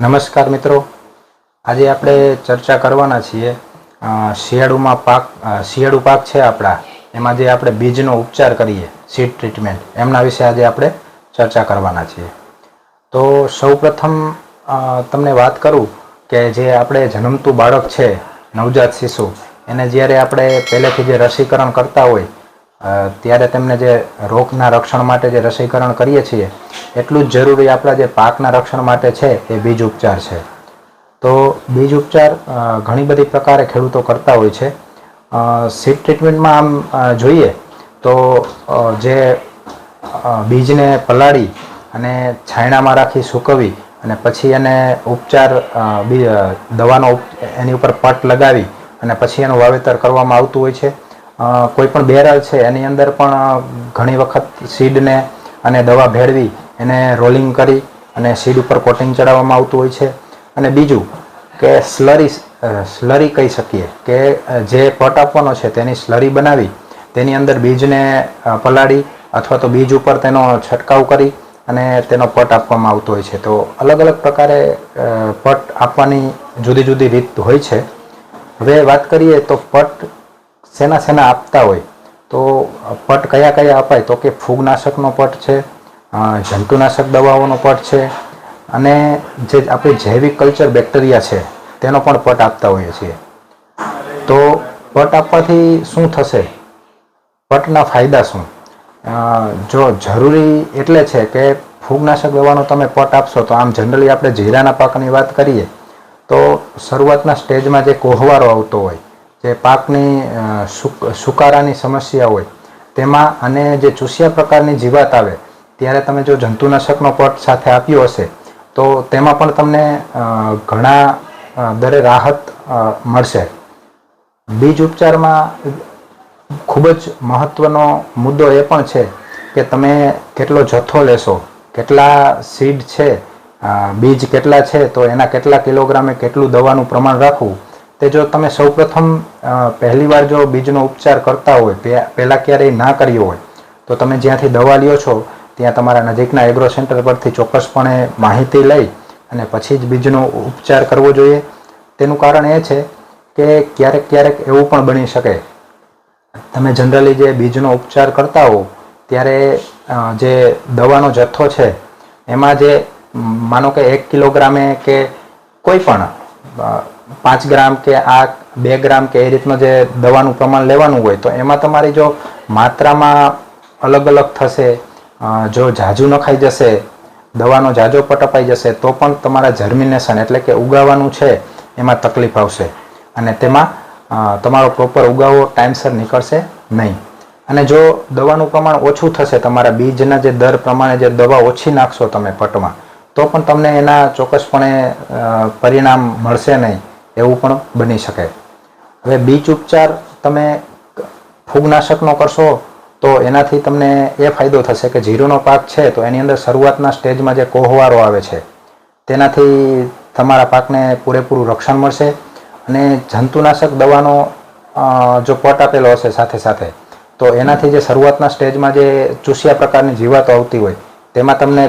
નમસ્કાર મિત્રો. આજે આપણે ચર્ચા કરવાના છીએ શિયાળુમાં પાક શિયાળુ પાક છે આપણા. એમાં જે આપણે બીજનો ઉપચાર કરીએ સીડ ટ્રીટમેન્ટ એમના વિશે આજે આપણે ચર્ચા કરવાના છીએ. તો સૌપ્રથમ તમને વાત કરું કે જે આપણે જન્મતું બાળક છે, નવજાત શિશુ, એને જ્યારે આપણે પહેલેથી જે રસીકરણ કરતા હોય ત્યારે તેમને જે રોગના રક્ષણ માટે જે રસીકરણ કરીએ છીએ, એટલું જ જરૂરી આપણા જે પાકના રક્ષણ માટે છે, એ બીજ ઉપચાર છે. તો બીજ ઉપચાર ઘણી બધી પ્રકારે ખેડૂતો કરતા હોય છે. સીડ ટ્રીટમેન્ટમાં આમ જોઈએ તો જે બીજને પલાળી અને છાયણામાં રાખી સૂકવી અને પછી એને ઉપચાર દવાનો એની ઉપર પટ લગાવી અને પછી એનું વાવેતર કરવામાં આવતું હોય છે. કોઈ પણ બેરલ છે, એની અંદર પણ ઘણી વખત સીડને અને દવા ભેળવી, એને રોલિંગ કરી અને સીડ ઉપર કોટિંગ ચડાવવામાં આવતું હોય છે. અને બીજું કે સ્લરી સ્લરી કહી શકીએ કે જે પટ આપવાનો છે તેની સ્લરી બનાવી, તેની અંદર બીજને પલાળી અથવા તો બીજ ઉપર તેનો છંટકાવ કરી અને તેનો પટ આપવામાં આવતો હોય છે. તો અલગ અલગ પ્રકારે પટ આપવાની જુદી જુદી રીત હોય છે. હવે વાત કરીએ તો પટ શેના શેના આપતા હોય, તો પટ કયા કયા અપાય? તો કે ફૂગનાશકનો પટ છે જંતુનાશક દવાઓનો પટ છે, અને જે આપણી જૈવિક કલ્ચર બેક્ટેરિયા છે, તેનો પણ પટ આપતા હોઈએ છીએ. તો પટ આપવાથી શું થશે? પટના ફાયદા શું? જો જરૂરી એટલે છે કે ફૂગનાશક દવાનો તમે પટ આપશો, તો આમ જનરલી આપણે જીરાના પાકની વાત કરીએ, તો શરૂઆતના સ્ટેજમાં જે કોહવારો આવતો હોય જે પાકની સુક- સુકારાની સમસ્યા હોય, તેમાં અને જે ચૂસ્યા પ્રકારની જીવાત આવે, ત્યારે તમે જો જંતુનાશકનો પટ સાથે આપ્યો હશે, તો તેમાં પણ તમને ઘણા દરે રાહત મળશે. બીજ ઉપચારમાં ખૂબ જ મહત્વનો મુદ્દો એ પણ છે કે તમે કેટલો જથ્થો લેશો, કેટલા સીડ છે બીજ કેટલા છે, તો એના કેટલા કિલોગ્રામે કેટલું દવાનું પ્રમાણ રાખવું તે જો તમે સૌપ્રથમ પહેલીવાર જો બીજનો ઉપચાર કરતા હોય પહેલા ક્યારેય ના કર્યો હોય, તો તમે જ્યાંથી દવા લ્યો છો, ત્યાં તમારા નજીકના એગ્રો સેન્ટર પરથી ચોક્કસપણે માહિતી લઈ અને પછી જ બીજનો ઉપચાર કરવો જોઈએ. તેનું કારણ એ છે કે ક્યારેક ક્યારેક એવું પણ બની શકે. તમે જનરલી જે બીજનો ઉપચાર કરતા હો, ત્યારે જે દવાનો જથ્થો છે, એમાં જે માનો કે એક કિલોગ્રામે કે કોઈ પણ પાંચ ગ્રામ કે આ બે ગ્રામ કે એ રીતનું જે દવાનું પ્રમાણ લેવાનું હોય, તો એમાં તમારી જો માત્રામાં અલગ અલગ થશે જો ઝાઝું નખાઈ જશે, દવાનો ઝાઝો પટપાઈ જશે, તો પણ તમારા જર્મિનેશન એટલે કે ઉગાવાનું છે, એમાં તકલીફ આવશે. અને તેમાં તમારો પ્રોપર ઉગાવો ટાઈમસર નીકળશે નહીં. અને જો દવાનું પ્રમાણ ઓછું થશે, તમારા બીજના જે દર પ્રમાણે જે દવા ઓછી નાખશો તમે પટમાં, તો પણ તમને એના ચોક્કસપણે પરિણામ મળશે નહીં. એવું પણ બની શકે. હવે બીજ ઉપચાર તમે ફૂગનાશકનો કરશો તો એનાથી તમને એ ફાયદો થશે કે જીરુનો પાક છે તો એની અંદર શરૂઆતના સ્ટેજમાં જે કોહવારો આવે છે, તેનાથી તમારા પાકને પૂરેપૂરું રક્ષણ મળશે અને જંતુનાશક દવાનો જો પટ આપેલો હશે સાથે સાથે, તો એનાથી જે શરૂઆતના સ્ટેજમાં જે ચૂસ્યા પ્રકારની જીવાતો આવતી હોય, તેમાં તમને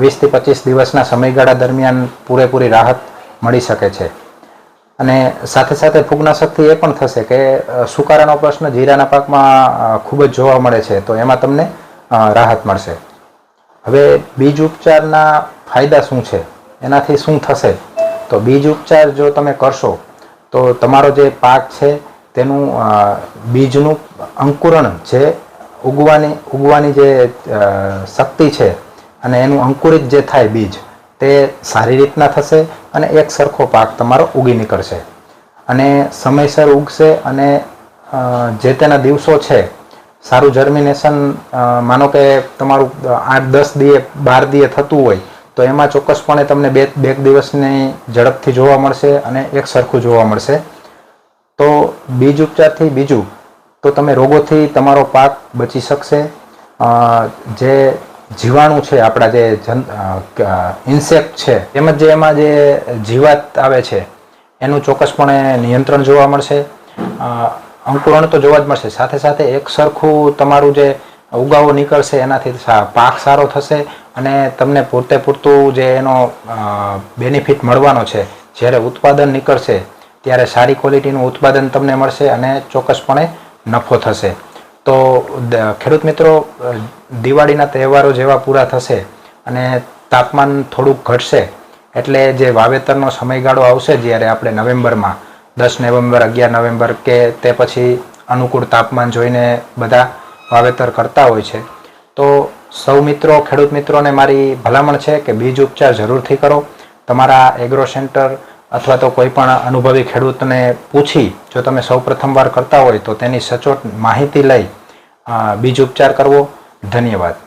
વીસથી પચીસ દિવસના સમયગાળા દરમિયાન પૂરેપૂરી રાહત મળી શકે છે. અને સાથે સાથે ફૂગનાશકથી એ પણ થશે કે સુકારાનો પ્રશ્ન જીરાના પાકમાં ખૂબ જ જોવા મળે છે, તો એમાં તમને રાહત મળશે. હવે બીજ ઉપચારના ફાયદા શું છે? એનાથી શું થશે? તો બીજ ઉપચાર જો તમે કરશો, તો તમારો જે પાક છે, તેનું બીજનું અંકુરણ જે ઉગવાની ઉગવાની જે શક્તિ છે, અને એનું અંકુરિત જે થાય બીજ તે સારી રીતના થશે અને એક સરખો પાક તમારો ઉગી નીકળશે. અને સમયસર ઉગશે અને જે તેના દિવસો છે, સારું જર્મિનેશન માનો કે તમારું આઠ, દસ દીએ, બાર દીએ થતું હોય, તો એમાં ચોક્કસપણે તમને બે બે દિવસની ઝડપથી જોવા મળશે અને એક સરખું જોવા મળશે. તો બીજ ઉપચારથી બીજું, તો તમે રોગોથી તમારો પાક બચી શકશે. જે જીવાણુ છે, આપણા જે જન ઇન્સેક્ટ છે, તેમજ જે એમાં જે જીવાત આવે છે, એનું ચોક્કસપણે નિયંત્રણ જોવા મળશે. અંકુરણ તો જોવા જ મળશે. સાથે સાથે એક સરખું તમારું જે ઉગાવો નીકળશે, એનાથી પાક સારો થશે અને તમને પૂરતે પૂરતું જે એનો બેનિફિટ મળવાનો છે. જ્યારે ઉત્પાદન નીકળશે, ત્યારે સારી ક્વોલિટીનું ઉત્પાદન તમને મળશે અને ચોક્કસપણે નફો થશે. તો ખેડૂત મિત્રો દિવાળીના તહેવારો જેવા પૂરા થશે અને તાપમાન થોડુંક ઘટશે, એટલે જે વાવેતરનો સમયગાળો આવશે જ્યારે આપણે નવેમ્બરમાં, દસ નવેમ્બર, અગિયાર નવેમ્બર કે તે પછી અનુકૂળ તાપમાન જોઈને બધા વાવેતર કરતા હોય છે. તો સૌ મિત્રો, ખેડૂત મિત્રોને મારી ભલામણ છે કે બીજ ઉપચાર જરૂરથી કરો. તમારા એગ્રો સેન્ટર અથવા તો કોઈ પણ અનુભવી ખેડૂતને પૂછી, જો તમે સૌ પ્રથમવાર કરતા હોય તો તેની સચોટ માહિતી લઈ બીજ ઉપચાર કરવો. ધન્યવાદ.